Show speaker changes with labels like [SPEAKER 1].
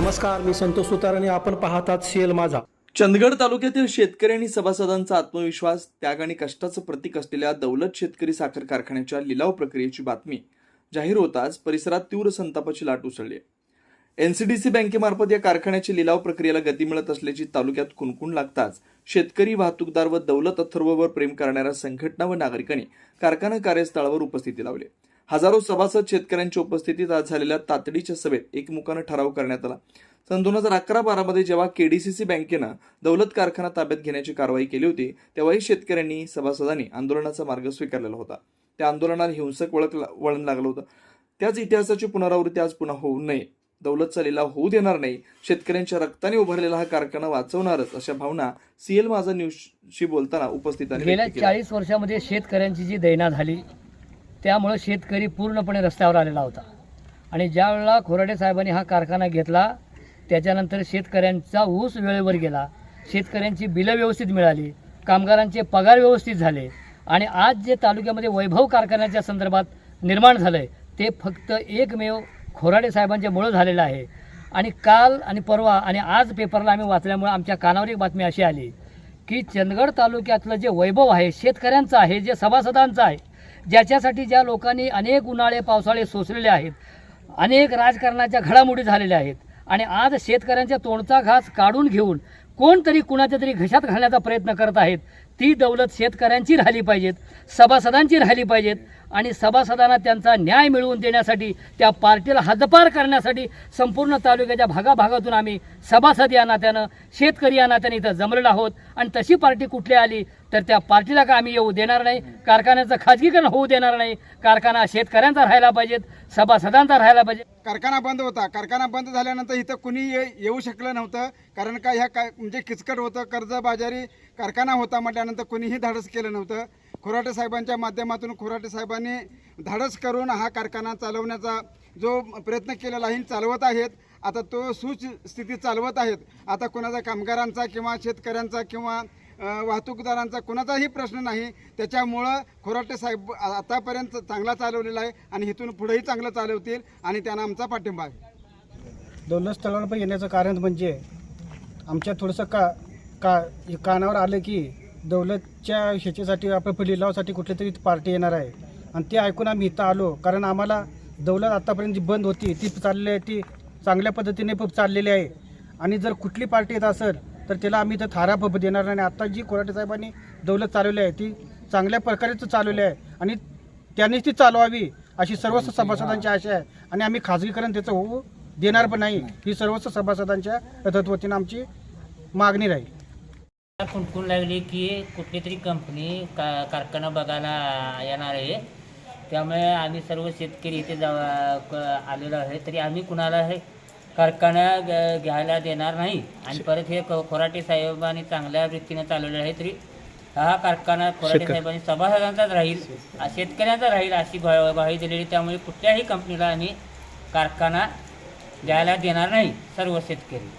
[SPEAKER 1] नमस्कार मी संतोष सुतार आणि आपण पाहतात सीएल माझा.
[SPEAKER 2] चंदगड तालुक्यातील शेतकरी आणि सभासदांचा आत्मविश्वास त्याग आणि कष्टाचं प्रतीक असलेल्या दौलत शेतकरी साखर कारखान्याच्या लिलाव प्रक्रियेची बातमी जाहीर होताच परिसरात तीव्र संतापाची लाट उसळली एनसीडीसी बँकेमार्फत या कारखान्याची लिलाव प्रक्रियेला गती मिळत असल्याची तालुक्यात कुणकुण लागताच शेतकरी वाहतूकदार व दौलत अथर्ववर प्रेम करणाऱ्या संघटना व नागरिकांनी कारखाना कार्यस्थळावर उपस्थिती लावली हजारो सभासद शेतकऱ्यांच्या उपस्थितीत आज झालेल्या तातडीच्या सभेत एकमुखानं ठराव करण्यात आला. सन दोन हजार अकरा बारामध्ये जेव्हा केडीसीसी बँकेनं दौलत कारखाना ताब्यात घेण्याची कारवाई केली होती तेव्हाही शेतकऱ्यांनी सभासदांनी आंदोलनाचा मार्ग स्वीकारलेला होता. त्या आंदोलनाला हिंसक वळख वळण लागलं होतं. त्याच इतिहासाची पुनरावृत्ती आज पुन्हा होऊ नये. दौलतचा लिलाव होऊ देणार नाही. शेतकऱ्यांच्या रक्ताने उभारलेला हा कारखाना वाचवणारच अशा भावना सीएल माझा न्यूजशी बोलताना उपस्थितांनी
[SPEAKER 3] गेल्या. चाळीस वर्षामध्ये शेतकऱ्यांची जी दैना झाली त्यामुळं शेतकरी पूर्णपणे रस्त्यावर आलेला होता. आणि ज्यावेळेला खोराडे साहेबांनी हा कारखाना घेतला त्याच्यानंतर शेतकऱ्यांचा ऊस वेळेवर गेला. शेतकऱ्यांची बिलं व्यवस्थित मिळाली कामगारांचे पगार व्यवस्थित झाले आणि आज जे तालुक्यामध्ये वैभव कारखान्याच्या संदर्भात निर्माण झालं आहे ते फक्त एकमेव खोराडे साहेबांच्यामुळं झालेलं आहे. आणि काल आणि परवा आणि आज पेपरला आम्ही वाचल्यामुळे आमच्या कानावर एक बातमी अशी आली की चंदगड तालुक्यातलं जे वैभव आहे शेतकऱ्यांचं आहे जे सभासदांचं आहे ज्याच्यासाठी ज्या लोकांनी अनेक उन्हाळे पावसाळे सोसलेले आहेत अनेक राजकारणाच्या घडामोडी झालेल्या आहेत आणि आज शेतकऱ्यांच्या तोंडचा घास काढून घेऊन कोणतरी कुणाच्या तरी घशात घालण्याचा प्रयत्न करत आहेत ती दौलत शेतकऱ्यांची राहिली पाहिजेत सभासदांची राहिली पाहिजेत आणि सभासदांना त्यांचा न्याय मिळवून देण्यासाठी त्या पार्टीला हद्दपार करण्यासाठी संपूर्ण तालुक्याच्या भागाभागातून आम्ही सभासद या नात्यानं शेतकरी या नात्याने इथं जमलेलो आहोत. आणि तशी पार्टी कुठली आली तर त्या पार्टीला का आम्ही येऊ देणार नाही? कारखान्याचं खाजगीकरण होऊ देणार नाही. कारखाना शेतकऱ्यांचा राहायला पाहिजेत सभासदांचा राहायला पाहिजे
[SPEAKER 4] कारखाना बंद होता. कारखाना बंद झाल्यानंतर इथं कुणी येऊ शकलं नव्हतं. कारण का ह्या काय म्हणजे किचकट होतं. कर्जबाजारी कारखाना होता म्हटल्यानंतर कुणीही धाडस केलं नव्हतं. खोराटे साहेबांच्या माध्यमातून खोराटे साहेबांनी धाडस करून हा कारखाना चालवण्याचा जो प्रयत्न केलेला आहे चालवत आहेत. आता तो सुस्थितीत चालवत आहेत. आता कोणाचा कामगारांचा किंवा शेतकऱ्यांचा किंवा वाहतूकदारांचा कोणाचाही प्रश्न नाही. त्याच्यामुळं खोराटे साहेब आतापर्यंत चांगला चालवलेला आहे आणि इथून पुढेही चांगलं चालवतील आणि त्यांना आमचा पाठिंबा आहे.
[SPEAKER 5] दौलत स्थळावर येण्याचं कारण म्हणजे आमच्या थोडंसं का का कानावर आलं की दौलतच्या ह्याच्यासाठी आपल्या लिलावासाठी कुठली तरी पार्टी येणार आहे. आणि ते ऐकून आम्ही इथं आलो कारण आम्हाला दौलत आत्तापर्यंत जी बंद होती ती चाललेली आहे ती चांगल्या पद्धतीने पण चाललेली आहे. आणि जर कुठली पार्टी येत असेल तर त्याला आम्ही इथं थारा प- देणार नाही. आता जी कोराटे साहेबांनी दौलत चालवली आहे ती चांगल्या प्रकारेच चालवली आहे. आणि त्यांनीच ती चालवावी अशी सर्वच सभासदांची आशा आहे. आणि आम्ही खाजगीकरण त्याचं होऊ देणार पण नाही. ही सर्वच सभासदांच्या तत्वतीनं आमची मागणी राहील.
[SPEAKER 6] खुणखुण लागली की कुठली तरी कंपनी का कारखाना बघायला येणार आहे. त्यामुळे आम्ही सर्व शेतकरी इथे जावा आलेलो आहे. तरी आम्ही कुणाला हे कारखाना घ्यायला देणार नाही. आणि परत हे खोराटे साहेबांनी चांगल्या रीतीने चालवलेलं आहे तरी हा कारखाना खोराटे साहेबांनी सभासदांचाच राहील शेतकऱ्यांचा राहील अशी ग्वा- ग्वाही दिलेली. त्यामुळे कुठल्याही कंपनीला आम्ही कारखाना द्यायला देणार नाही सर्व शेतकरी.